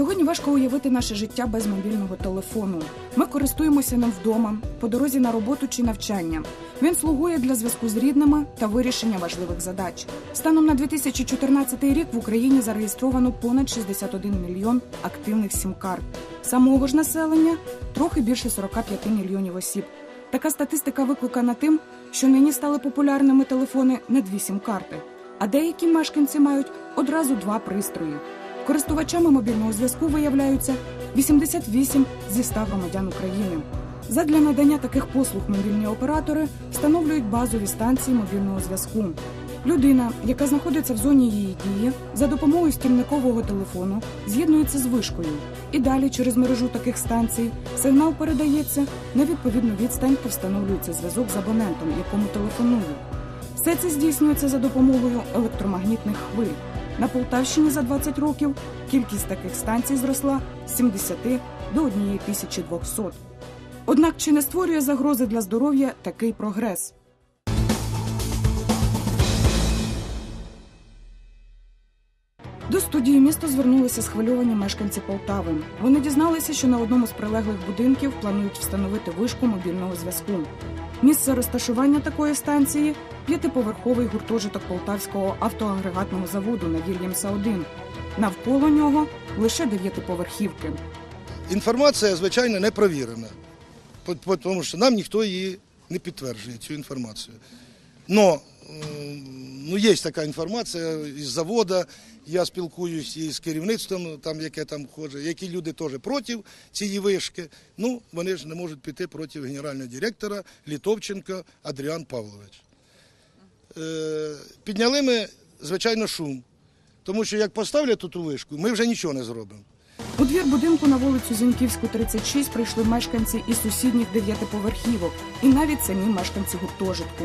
Сьогодні важко уявити наше життя без мобільного телефону. Ми користуємося ним вдома, по дорозі на роботу чи навчання. Він слугує для зв'язку з рідними та вирішення важливих задач. Станом на 2014 рік в Україні зареєстровано понад 61 мільйон активних сім-карт. Самого ж населення трохи більше 45 мільйонів осіб. Така статистика викликана тим, що нині стали популярними телефони не дві сім-карти, а деякі мешканці мають одразу два пристрої. Користувачами мобільного зв'язку виявляються 88 зі 100 громадян України. Задля надання таких послуг мобільні оператори встановлюють базові станції мобільного зв'язку. Людина, яка знаходиться в зоні її дії, за допомогою стільникового телефону з'єднується з вишкою, і далі через мережу таких станцій сигнал передається на відповідну відстань та встановлюється зв'язок з абонентом, якому телефонують. Все це здійснюється за допомогою електромагнітних хвиль. На Полтавщині за 20 років кількість таких станцій зросла з 70 до 1200. Однак чи не створює загрози для здоров'я такий прогрес? До студії місто звернулися схвильовані мешканці Полтави. Вони дізналися, що на одному з прилеглих будинків планують встановити вишку мобільного зв'язку. Місце розташування такої станції п'ятиповерховий гуртожиток Полтавського автоагрегатного заводу на Вільямса 1 Навколо нього лише дев'ятиповерхівки. Інформація, звичайно, не провірена, тому що нам ніхто її не підтверджує, цю інформацію. Но ну, є така інформація із заводу, я спілкуюсь із керівництвом, там, яке там ходить, які люди теж проти цієї вишки. Ну, вони ж не можуть піти проти генерального директора Літовченка Адріан Павлович. Е, підняли ми, звичайно, шум, тому що як поставлять тут у вишку, ми вже нічого не зробимо. У двір будинку на вулицю Зіньківську, 36 прийшли мешканці із сусідніх дев'ятиповерхівок і навіть самі мешканці гуртожитку.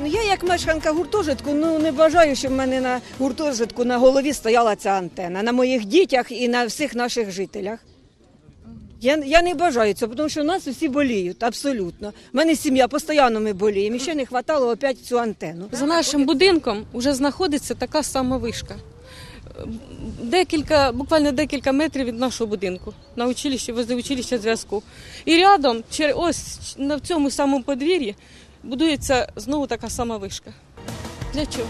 Ну, я як мешканка гуртожитку, ну не бажаю, щоб в мене на гуртожитку на голові стояла ця антена, на моїх дітях і на всіх наших жителях. Я, я не бажаю цього, тому що у нас усі боліють, абсолютно. У мене сім'я постійно ми боліємо, і ще не вистачало опять цю антенну. За нашим будинком вже знаходиться така сама вишка. Декілька, буквально декілька метрів від нашого будинку на училищі, возле училища зв'язку. І рядом, ось на цьому самому подвір'ї, будується знову така сама вишка. Для чого?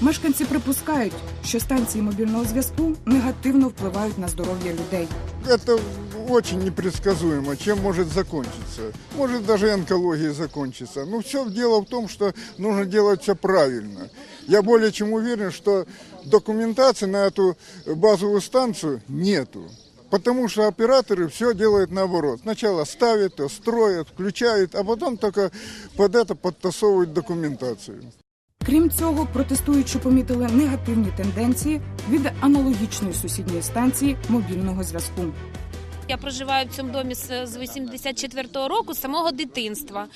Мешканці припускають, що станції мобільного зв'язку негативно впливають на здоров'я людей. Это очень непредсказуемо, чем может закончиться. Может даже и онкологией закончиться. Но все дело в том, что нужно делать все правильно. Я более чем уверен, что документации на эту базовую станцию нету. Потому что операторы все делают наоборот. Сначала ставят, ее, строят, включают, а потом только под это подтасовывают документацию. Крім цього, протестуючи помітили негативні тенденції від аналогічної сусідньої станції мобільного зв'язку. Я проживаю в цьому домі з з 84-го року, з самого дитинства.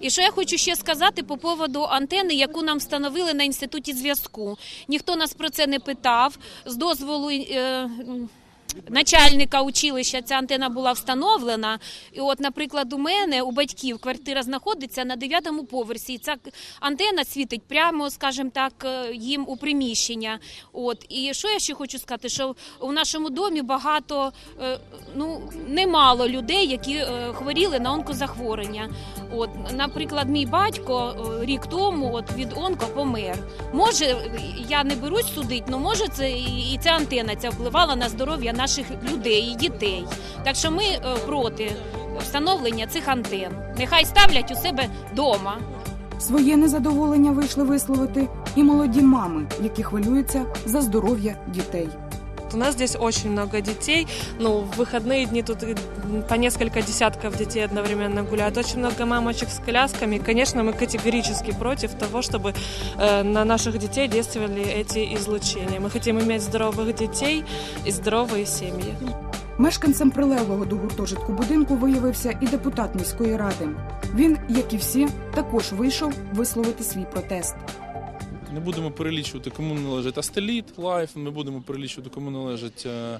І що я хочу ще сказати по поводу антени, яку нам встановили на інституті зв'язку. Ніхто нас про це не питав. З дозволу е, начальника училища ця антена була встановлена. І от, наприклад, у мене у батьків квартира знаходиться на 9-му поверсі. І ця антена світить прямо, скажімо так, е, їм у приміщення. От і що я ще хочу сказати, що у нашому домі багато е, ну немало людей, які е, хворіли на онкозахворювання. От, наприклад, мій батько рік тому от від онко помер. Може, я не берусь судити, але може це і ця антена ця впливала на здоров'я наших людей дітей. Так що ми е, проти встановлення цих антен. Нехай ставлять у себе вдома. Своє незадоволення вийшли висловити і молоді мами, які хвилюються за здоров'я дітей. У нас здесь очень много детей. Ну, в выходные дни тут и по несколько десятков детей одновременно гуляют. Очень много мамочек с колясками. Конечно, мы категорически против того, чтобы э, на наших детей действовали эти излучения. Мы хотим иметь здоровых детей и здоровые семьи. Мешканцем прилеглого до гуртожитку будинку виявився і депутат міської ради. Він, як і всі, також вийшов висловити свій протест. не будемо перелічувати, кому належить Астеліт Лайф, ми будемо перелічувати, кому належить е,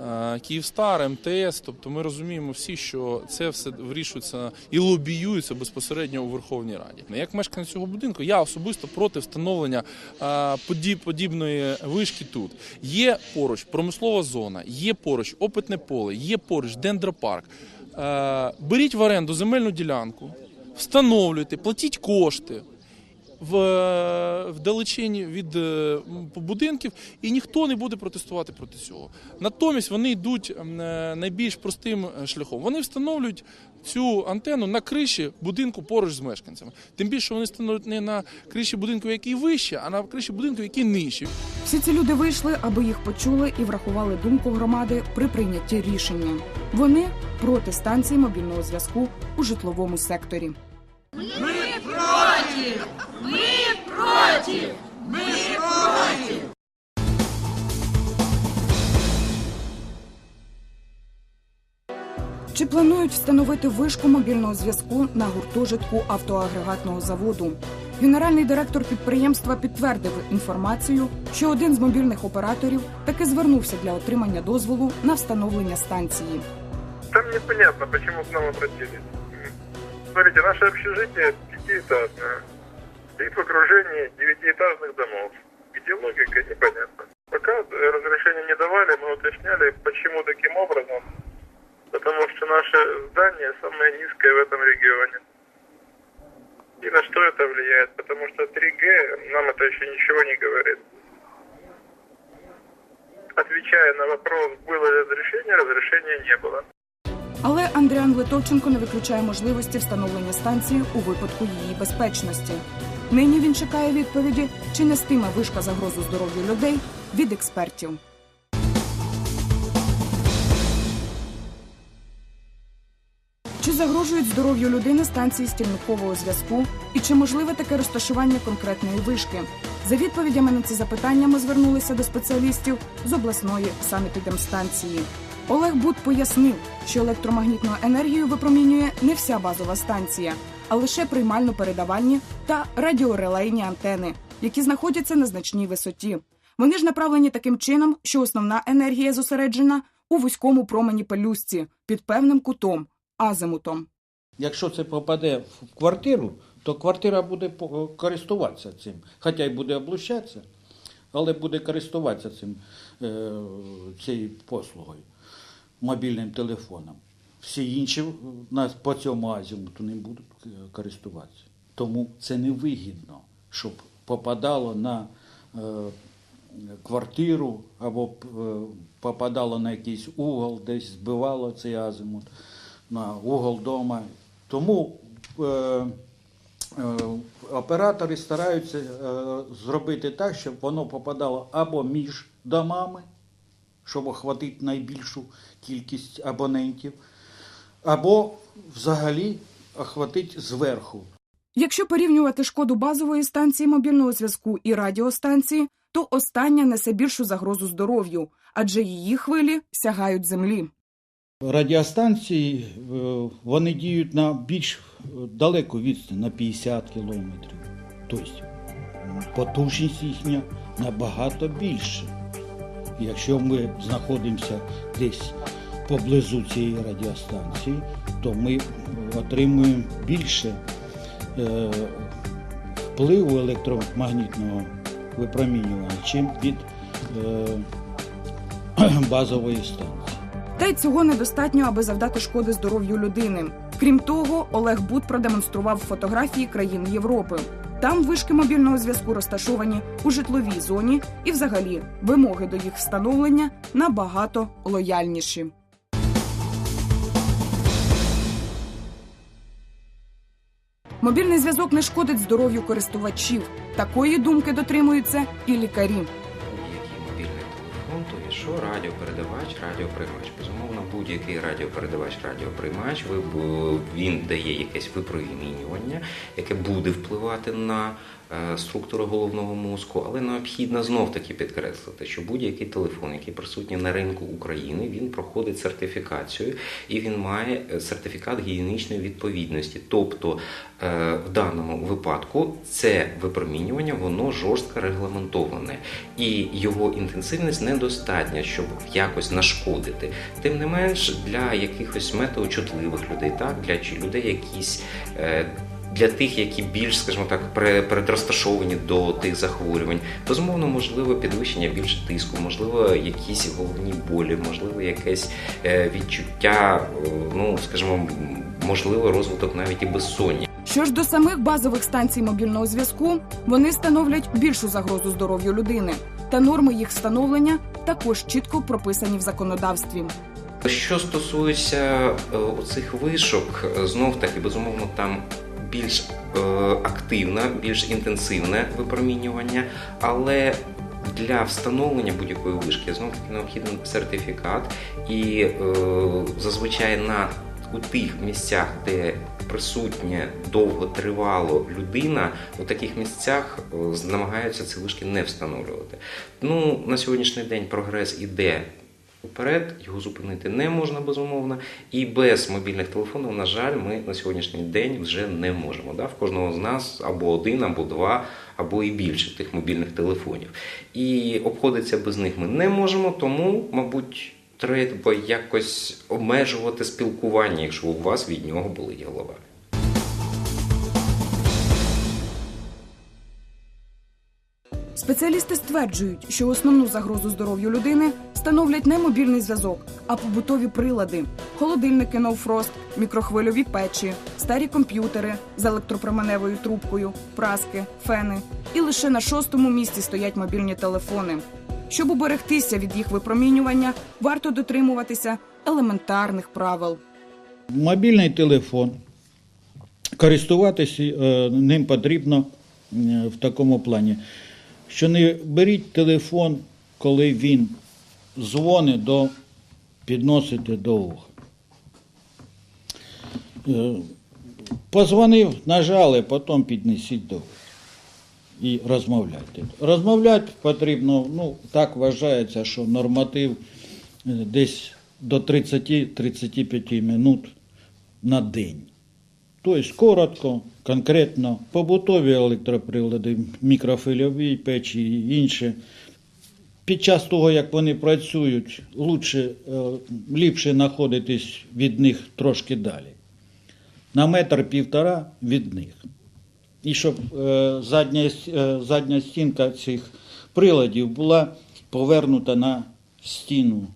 е, Київстар, МТС. Тобто ми розуміємо всі, що це все вирішується і лобіюється безпосередньо у Верховній Раді. Як мешканець цього будинку, я особисто проти встановлення е, подібної вишки тут. Є поруч промислова зона, є поруч опитне поле, є поруч дендропарк. Беріть в оренду земельну ділянку, встановлюйте, платіть кошти в, в далечині від е, будинків, і ніхто не буде протестувати проти цього. Натомість вони йдуть е, найбільш простим е, шляхом. Вони встановлюють цю антенну на криші будинку поруч з мешканцями. Тим більше вони встановлюють не на криші будинку, який вище, а на криші будинку, який нижче. Всі ці люди вийшли, аби їх почули і врахували думку громади при прийнятті рішення. Вони проти станції мобільного зв'язку у житловому секторі. Чи планують встановити вишку мобільного зв'язку на гуртожитку автоагрегатного заводу? Генеральний директор підприємства підтвердив інформацію, що один з мобільних операторів таки звернувся для отримання дозволу на встановлення станції. Там непонятно, почему к нам обратились. Смотрите, наше общежитие пятиэтажное. Стоит в окружении девятиэтажных домов. Где логика, непонятно. Пока э, разрешения не давали, мы уточняли, почему таким образом. Потому что наше здание самое низкое в этом регионе. И на что это влияет? Потому что 3G нам это еще ничего не говорит. Отвечая на вопрос, было ли разрешение, разрешения не было. Але Андріан Литовченко не виключає можливості встановлення станції у випадку її безпечності. Нині він чекає відповіді, чи нестиме вишка загрозу здоров'ю людей від експертів. Чи загрожують здоров'ю людини станції стільникового зв'язку? І чи можливе таке розташування конкретної вишки? За відповідями на ці запитання ми звернулися до спеціалістів з обласної санепідемстанції. Олег Бут пояснив, що електромагнітну енергію випромінює не вся базова станція, а лише приймально-передавальні та радіорелейні антени, які знаходяться на значній висоті. Вони ж направлені таким чином, що основна енергія зосереджена у вузькому промені пелюстці під певним кутом азимутом. Якщо це попаде в квартиру, то квартира буде користуватися цим. Хоча й буде облучатися, але буде користуватися цим, е, цією послугою, мобільним телефоном. Всі інші в нас по цьому азімуту не будуть е, користуватися. Тому це невигідно, щоб попадало на е, квартиру або е, попадало на якийсь угол, десь збивало цей азимут на угол дома. Тому е, е, оператори стараються е, зробити так, щоб воно попадало або між домами, щоб охватити найбільшу кількість абонентів, або взагалі охватити зверху. Якщо порівнювати шкоду базової станції мобільного зв'язку і радіостанції, то остання несе більшу загрозу здоров'ю, адже її хвилі сягають землі. Радіостанції е, вони діють на більш е, далеку відстань, на 50 кілометрів. Тобто потужність їхня набагато більша. Якщо ми знаходимося десь поблизу цієї радіостанції, то ми отримуємо більше е, впливу електромагнітного випромінювання, чим від е, базової станції. Та й цього недостатньо, аби завдати шкоди здоров'ю людини. Крім того, Олег Бут продемонстрував фотографії країн Європи. Там вишки мобільного зв'язку розташовані у житловій зоні, і, взагалі, вимоги до їх встановлення набагато лояльніші. Мобільний зв'язок не шкодить здоров'ю користувачів. Такої думки дотримуються і лікарі. будь-який мобільний телефон, то є що радіопередавач, радіоприймач. Безумовно, будь-який радіопередавач, радіоприймач, він дає якесь випромінювання, яке буде впливати на е, структуру головного мозку, але необхідно знов таки підкреслити, що будь-який телефон, який присутній на ринку України, він проходить сертифікацію і він має е, сертифікат гігієнічної відповідності. Тобто е, в даному випадку це випромінювання воно жорстко регламентоване, і його інтенсивність недостатня, щоб якось нашкодити. Тим не менш, для якихось метеочутливих людей, так для людей, якісь. е, для тих, які більш, скажімо так, предрозташовані до тих захворювань, безумовно, можливо, підвищення більше тиску, можливо, якісь головні болі, можливо, якесь е, відчуття, е, ну скажімо, можливо, розвиток навіть і безсоння. Що ж до самих базових станцій мобільного зв'язку, вони становлять більшу загрозу здоров'ю людини, та норми їх встановлення також чітко прописані в законодавстві. Що стосується е, оцих вишок, е, знов таки, безумовно, там більш е, активне, більш інтенсивне випромінювання, але для встановлення будь-якої вишки знов таки необхідний сертифікат, і е, зазвичай на у тих місцях, де присутня довготривало людина, у таких місцях намагаються ці вишки не встановлювати. Ну, на сьогоднішній день прогрес іде Уперед його зупинити не можна безумовно, і без мобільних телефонів, на жаль, ми на сьогоднішній день вже не можемо. Да? В кожного з нас або один, або два, або і більше тих мобільних телефонів. І обходитися без них ми не можемо, тому, мабуть, треба якось обмежувати спілкування, якщо у вас від нього болить голова. Спеціалісти стверджують, що основну загрозу здоров'ю людини становлять не мобільний зв'язок, а побутові прилади: холодильники ноуфрост, мікрохвильові печі, старі комп'ютери з електропроменевою трубкою, праски, фени. І лише на шостому місці стоять мобільні телефони. Щоб уберегтися від їх випромінювання, варто дотримуватися елементарних правил. Мобільний телефон. Користуватися е, ним потрібно е, в такому плані, що не беріть телефон, коли він дзвонить до підносите до уха. Е, Позвонив, нажали, потім піднесіть до уха і розмовляйте. Розмовляти потрібно, ну, так вважається, що норматив е, десь до 30-35 минут на день. Тобто коротко, конкретно, побутові електроприлади, мікрофильові печі і інше. Під час того, як вони працюють, лучше, е, ліпше знаходитись від них трошки далі. На метр півтора від них. І щоб е, задня, е, задня стінка цих приладів була повернута на стіну.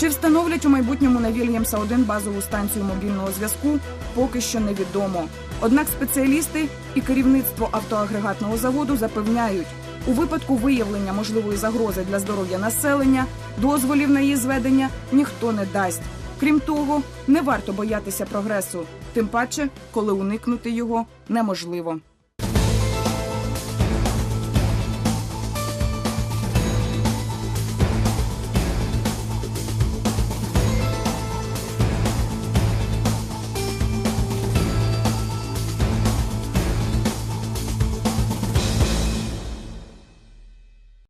Чи встановлять у майбутньому на Вільямса 1 базову станцію мобільного зв'язку, поки що невідомо. Однак спеціалісти і керівництво автоагрегатного заводу запевняють, у випадку виявлення можливої загрози для здоров'я населення, дозволів на її зведення ніхто не дасть. Крім того, не варто боятися прогресу, тим паче, коли уникнути його неможливо.